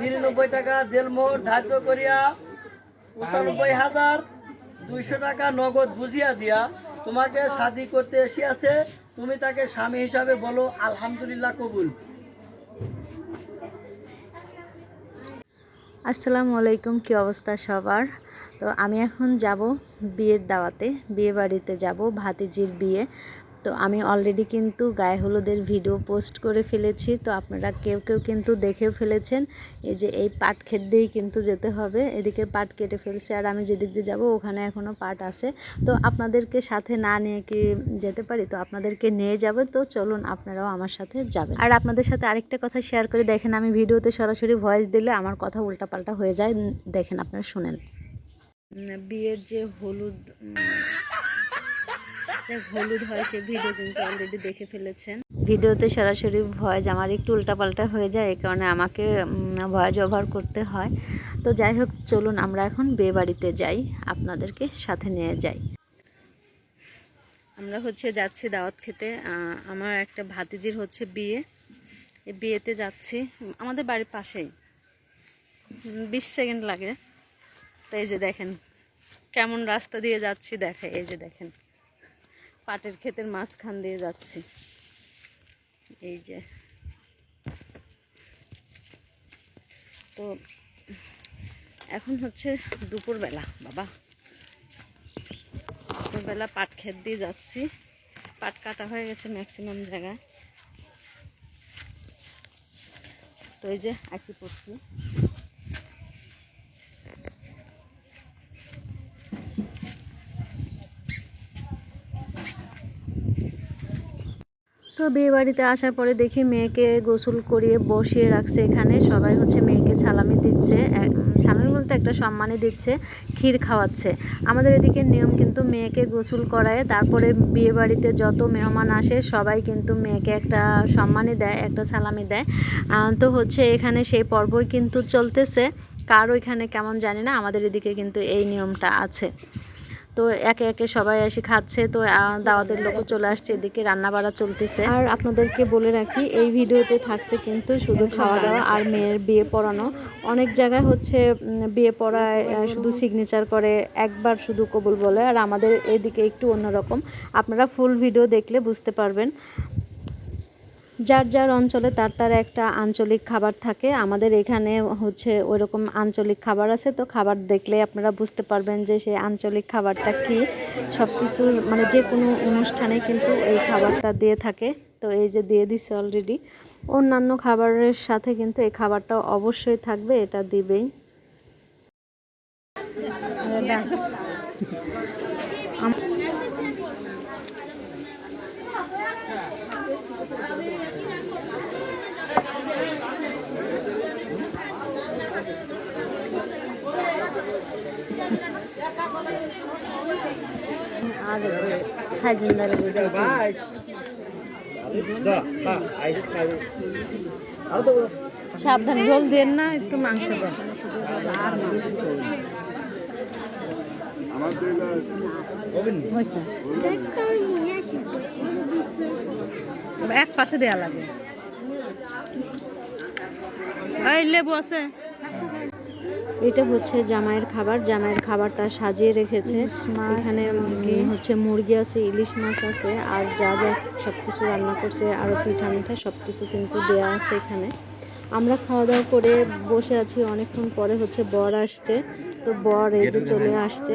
নিরানব্বই টাকা ধার্য করিয়া পঁচানব্বই হাজার দুইশো টাকা নগদ বুঝিয়া দিয়া তোমাকে করতে এসিয়াছে। তুমি তাকে স্বামী হিসাবে বলো, আলহামদুলিল্লাহ কবুল। আসসালামু আলাইকুম, কি অবস্থা সবার? তো আমি এখন যাব বিয়ের দাওয়াতে বিয়ে বাড়িতে যাব, ভাতিজির বিয়ে। তো আমি অলরেডি কিন্তু গায়ে হলুদের ভিডিও পোস্ট করে ফেলেছি। তো আপনারা কেউ কেউ কিন্তু দেখেও ফেলেছেন। এই যে এই পাট ক্ষেত দিয়েই কিন্তু যেতে হবে। এদিকে পাট কেটে ফেলছে আর আমি যেদিক দিয়ে যাব ওখানে এখনও পাট আছে। তো আপনাদেরকে সাথে না নিয়ে কি যেতে পারি? তো আপনাদেরকে নিয়ে যাবে। তো চলুন আপনারাও আমার সাথে যাবেন। আর আপনাদের সাথে আরেকটা কথা শেয়ার করে দেখেন। আমি ভিডিওতে সরাসরি ভয়েস দিলে আমার কথা উল্টাপাল্টা হয়ে যায়। দেখেন আপনারা শুনেন। বিয়ের যে হলুদ হলুদ হয় সে ভিডিও কিন্তু অলরেডি দেখে ফেলেছেন। ভিডিওতে সরাসরি ভয়েস আমার একটু উল্টাপাল্টা হয়ে যায় এই কারণে আমাকে ভয়েস ওভার করতে হয়। তো যাই হোক চলুন আমরা এখন বিয়ে বাড়িতে যাই আপনাদেরকে সাথে নিয়ে যাই। আমরা হচ্ছে যাচ্ছি দাওয়াত খেতে আমার একটা ভাতিজির হচ্ছে বিয়ে। এই বিয়েতে যাচ্ছি আমাদের বাড়ির পাশেই। বিশ সেকেন্ড লাগে। তো এই যে দেখেন কেমন রাস্তা দিয়ে যাচ্ছি দেখে এই যে দেখেন। পাটের ক্ষেতের মাঝখান দিয়ে যাচ্ছি। এই যে। তো এখন হচ্ছে দুপুরবেলা, বাবা। দুপুরবেলা পাট ক্ষেত দিয়ে যাচ্ছি। পাট কাটা হয়ে গেছে ম্যাক্সিমাম জায়গায়। তো এই যে আসি পড়ছি। তো বিয়ে বাড়িতে আসার পরে দেখি মেয়েকে গোসল করিয়ে বসিয়ে রাখছে এখানে। সবাই হচ্ছে মেয়েকে সালামি দিচ্ছে সালামি বলতে একটা সম্মানই দিচ্ছে, ক্ষীর খাওয়াচ্ছে। আমাদের এদিকে নিয়ম কিন্তু মেয়েকে গোসল করায়, তারপরে বিয়ে বাড়িতে যত মেহমান আসে, সবাই কিন্তু মেয়েকে একটা সম্মানই দেয়, একটা সালামি দেয়। তো হচ্ছে এখানে সেই পর্বই কিন্তু চলতেছে। কার ওইখানে কেমন জানি না, আমাদের এদিকে কিন্তু এই নিয়মটা আছে। তো একে একে সবাই এসে খাচ্ছে, তো দাওয়াতের লোকও চলে আসছে, এদিকে রান্না বাড়া চলতেছে। আর আপনাদেরকে বলে রাখি, এই ভিডিওতে থাকছে কিন্তু শুধু খাওয়া দাওয়া আর মেয়ের বিয়ে পড়ানো। অনেক জায়গায় হচ্ছে বিয়ে পড়ায় শুধু সিগনেচার করে, একবার শুধু কবুল বলে। আর আমাদের এদিকে একটু অন্যরকম। আপনারা ফুল ভিডিও দেখলে বুঝতে পারবেন। যার যার অঞ্চলে তার তার একটা আঞ্চলিক খাবার থাকে। আমাদের এখানে হচ্ছে ওইরকম আঞ্চলিক খাবার আছে। তো খাবার দেখলে আপনারা বুঝতে পারবেন যে সেই আঞ্চলিক খাবারটা কি। সব কিছু মানে যে কোনো অনুষ্ঠানে কিন্তু এই খাবারটা দিয়ে থাকে। তো এই যে দিয়ে দিছে অলরেডি অন্যান্য খাবারের সাথে কিন্তু এই খাবারটা অবশ্যই থাকবে এটা দিবেই। আর খাইজিন্দার সাবধান জল দেন না একটু মাংস দেন। হয়েছে। এক পাশে দেয়া লাগে। এই লেবু আছে। এটা হচ্ছে জামাইয়ের খাবার। জামাইয়ের খাবারটা সাজিয়ে রেখেছে। এখানে হচ্ছে মুরগি আছে ইলিশ মাছ আছে আর যা যা সব কিছু রান্না করছে আরও পিঠা মিঠা সব কিছু কিন্তু দেওয়া আছে এখানে। আমরা খাওয়া দাওয়া করে বসে আছি অনেকক্ষণ পরে হচ্ছে বর আসছে। তো বর এই যে চলে আসছে।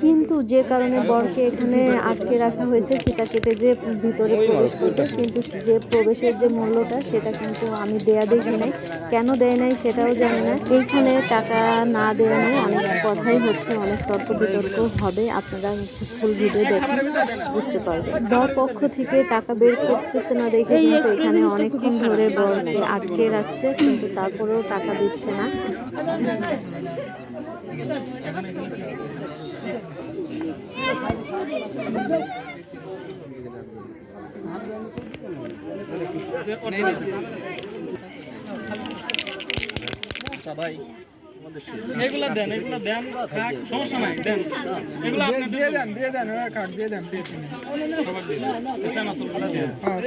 কিন্তু যে কারণে বরকে এখানে আটকে রাখা হয়েছে ফিতা কেটে যে ভিতরে প্রবেশ করতে কিন্তু যে প্রবেশের যে মূল্যটা সেটা কিন্তু আমি দেয়া দেখি নাই। কেন দেয় নাই সেটাও জানি না। এইখানে টাকা না দেওয়া নেই অনেক কথাই হচ্ছে অনেক তর্ক বিতর্ক হবে। আপনারা ফুল ভিডিও দেখুন বুঝতে পারবেন। বর পক্ষ থেকে টাকা বের করতেছে না দেখে কিন্তু এখানে অনেকক্ষণ ধরে বরকে আটকে রাখছে কিন্তু তারপরেও টাকা দিচ্ছে না। সবাই এগুলা দেন এগুলা দেন সমস্যা নাই দেন। এগুলা আপনি দিয়ে দেন দিয়ে দেন ওরা কাক দিয়ে দেন পেয়েছি সবার দিন পেছানা চুলগুলা দেন। হ্যাঁ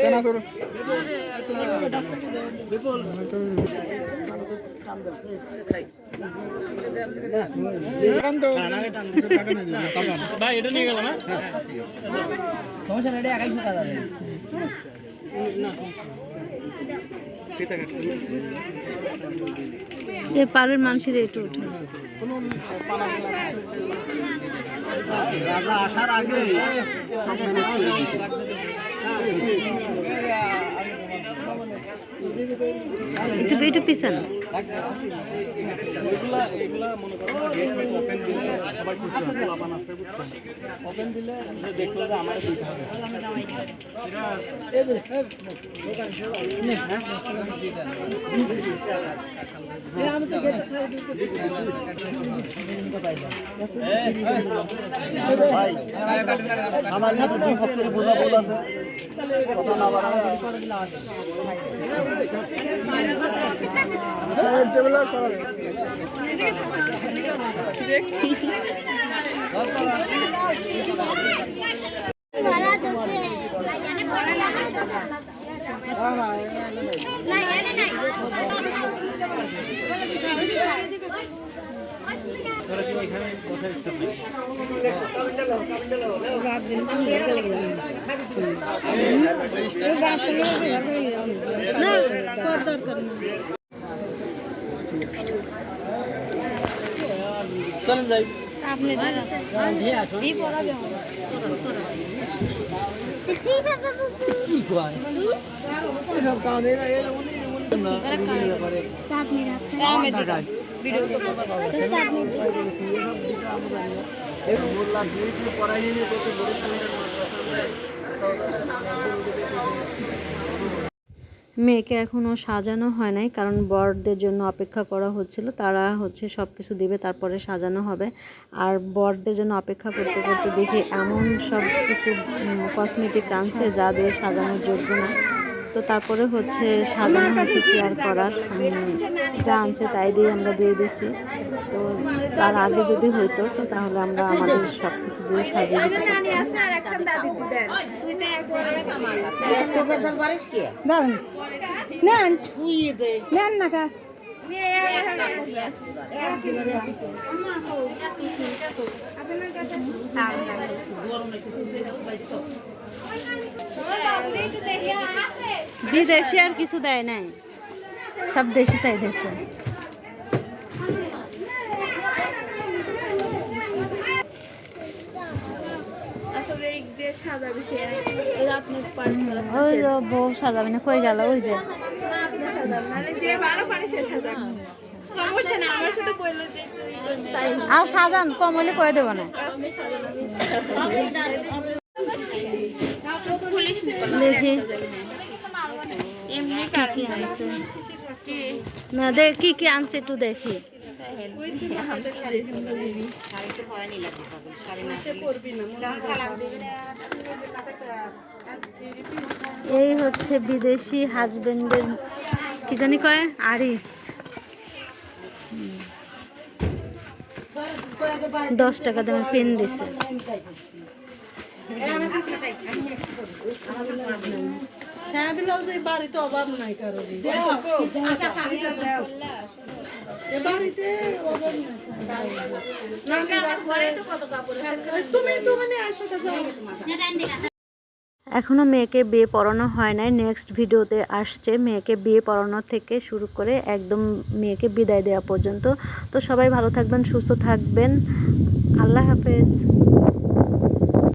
না দিবেন টাকা ভাই এটা নিয়ে গেলাম হ্যাঁ এ পাড়ের মানুষের একটু উঠে রাজা আসার আগে একটু একটু পিছান। এগুলা এগুলা মনে করেন যে আমার দিতে হবে আমার কিন্তু দুই পক্ষের বোঝা বল আছে কথা না বাড়ানো টেবিল করা চলেন যাই কি কয় এসব কাম এরা এরা উনি উনি না উনি ব্যাপারে ঢাকায় এর বললাম দিয়ে দিয়ে পড়াই নিয়ে কত বড় মেয়েকে এখনও সাজানো হয় নাই, কারণ বরদের জন্য অপেক্ষা করা হচ্ছিল। তারা হচ্ছে সব কিছু দেবে, তারপরে সাজানো হবে। আর বরদের জন্য অপেক্ষা করতে করতে দেখি এমন সব কিছু কসমেটিক্স আনছে যা দিয়ে সাজানোর যোগ্য না। তো তারপরে হচ্ছে সাজানো হয়েছে কেয়ার করার যা আনছে তাই দিয়ে আমরা দিয়ে দিছি। তো তার আগে যদি হইতো তো তাহলে আমরা আমাদের সব কিছু দিয়ে সাজিয়ে দিতে পারতাম। বিদেশি আর কিছু দেয় নাই। সব দেশি তাই পানি ওই যে বউ সাজাবে না কই গেল ওই যে। মানে আর সাজান কম হলে কয়ে দেবো না। দেখি কি আনছে না দেখ কি কি আনছে একটু দেখি। এই হচ্ছে বিদেশি হাজবেন্ডের, কি জানি কয়? আরি। দশ টাকা দামের পেন দিছে। বাড়িতে অভাব নাই কারও এ বাড়িতে অভাব নাই। তুমি তুমি আসো যাও এখনও মেয়েকে বিয়ে পড়ানো হয় নাই। নেক্সট ভিডিওতে আসছে। মেয়েকে বিয়ে পড়ানো থেকে শুরু করে একদম মেয়েকে বিদায় দেওয়া পর্যন্ত। তো সবাই ভালো থাকবেন সুস্থ থাকবেন। আল্লাহ হাফেজ।